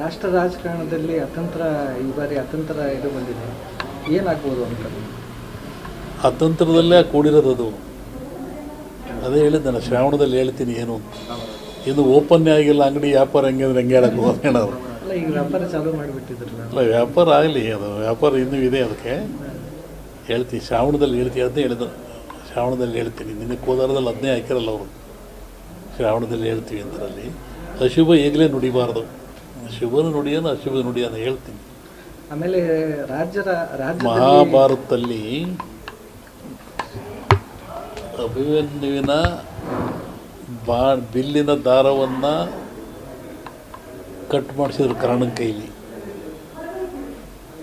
ರಾಷ್ಟ್ರ ರಾಜಕಾರಣದಲ್ಲಿ ಅತಂತ್ರ ಈ ಬಾರಿ ಅತಂತ್ರ ಇದು ಬಂದಿದೆ. ಏನಾಗ್ಬೋದು ಅಂತ? ಅತಂತ್ರದಲ್ಲೇ ಕೂಡಿರೋದು ಅದು. ಅದೇ ನಾನು ಶ್ರಾವಣದಲ್ಲಿ ಹೇಳ್ತೀನಿ ಏನು. ಇದು ಇನ್ನು ಓಪನ್ನೇ ಆಗಿಲ್ಲ ಅಂಗಡಿ ವ್ಯಾಪಾರ ಹೆಂಗೆ ಅಂದ್ರೆ ಹೆಂಗೆ ಹೇಳಕ್ಕೆ ಹೋಗೋಣ ಅವ್ರು ಅಲ್ಲ ಈಗ ವ್ಯಾಪಾರ ಚಾಲೂ ಮಾಡಿಬಿಟ್ಟಿದ್ರಲ್ಲ. ಅಲ್ಲ ವ್ಯಾಪಾರ ಆಗಲಿ ಅದು ವ್ಯಾಪಾರ ಇನ್ನೂ ಇದೆ ಅದಕ್ಕೆ. ಹೇಳ್ತೀನಿ ಶ್ರಾವಣದಲ್ಲಿ ಹೇಳ್ತೀನಿ ಅದನ್ನೇ ಹೇಳಿದ್ರು ಶ್ರಾವಣದಲ್ಲಿ ಹೇಳ್ತೀನಿ. ನಿನ್ನೆ ಕೋಲಾರದಲ್ಲಿ ಅದನ್ನೇ ಹಾಕಿರಲ್ಲ ಅವರು. ಶ್ರಾವಣದಲ್ಲಿ ಹೇಳ್ತೀವಿ ಅಂತರಲ್ಲಿ ಅಶುಭ ಈಗಲೇ ನುಡಿಬಾರ್ದು. ಶುಭನ ನುಡಿಯೋನು ಅಂತ ಹೇಳ್ತೀನಿ. ಆಮೇಲೆ ರಾಜ್ಯದ ರಾಜ್ಯದಲ್ಲಿ ಮಹಾಭಾರತದಲ್ಲಿ ಅಭಿಮನ್ಯುವಿನ ಬಾ ಬಿಲ್ಲಿನ ದಾರವನ್ನು ಕಟ್ ಮಾಡಿಸಿದ್ರು ಕರ್ಣನ ಕೈಲಿ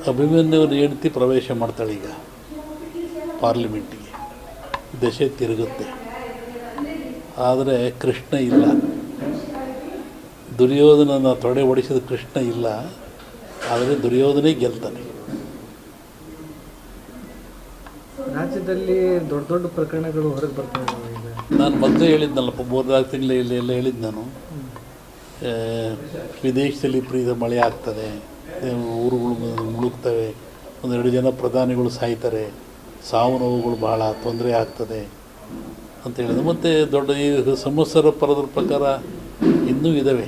ಅಭಿಮನ್ಯುವನ ಹೆಂಡತಿ ಪ್ರವೇಶ ಮಾಡ್ತಾಳೆ ಈಗ ಪಾರ್ಲಿಮೆಂಟಿಗೆ. ದಶೆ ತಿರುಗುತ್ತೆ. ಆದರೆ ಕೃಷ್ಣ ಇಲ್ಲ. ದುರ್ಯೋಧನನ ತೊಡೆ ಒಡಿಸಿದ ಕೃಷ್ಣ ಇಲ್ಲ ಆದರೆ ದುರ್ಯೋಧನೇ ಗೆಲ್ತಾನೆ. ರಾಜ್ಯದಲ್ಲಿ ದೊಡ್ಡ ದೊಡ್ಡ ಪ್ರಕರಣಗಳು ಹೊರಗೆ ಬರ್ತವೆ ನಾನು ಮೊದಲೇ ಹೇಳಿದ್ನಲ್ಲಪ್ಪ ಮೂರ್ನಾಲ್ಕು ತಿಂಗಳ ಇಲ್ಲಿ ಎಲ್ಲ ಹೇಳಿದ್ದು ನಾನು. ವಿದೇಶದಲ್ಲಿ ಪ್ರೀತ ಮಳೆ ಆಗ್ತದೆ ಊರುಗಳು ಮುಳುಗ್ತವೆ ಒಂದೆರಡು ಜನ ಪ್ರಧಾನಿಗಳು ಸಾಯ್ತಾರೆ ಸಾವು ನೋವುಗಳು ಭಾಳ ತೊಂದರೆ ಆಗ್ತದೆ ಅಂತ ಹೇಳಿದ್ರು. ಮತ್ತು ದೊಡ್ಡ ಈ ಸಂವತ್ಸರ ಪರದ್ರ ಪ್ರಕಾರ ಇನ್ನೂ ಇದ್ದಾವೆ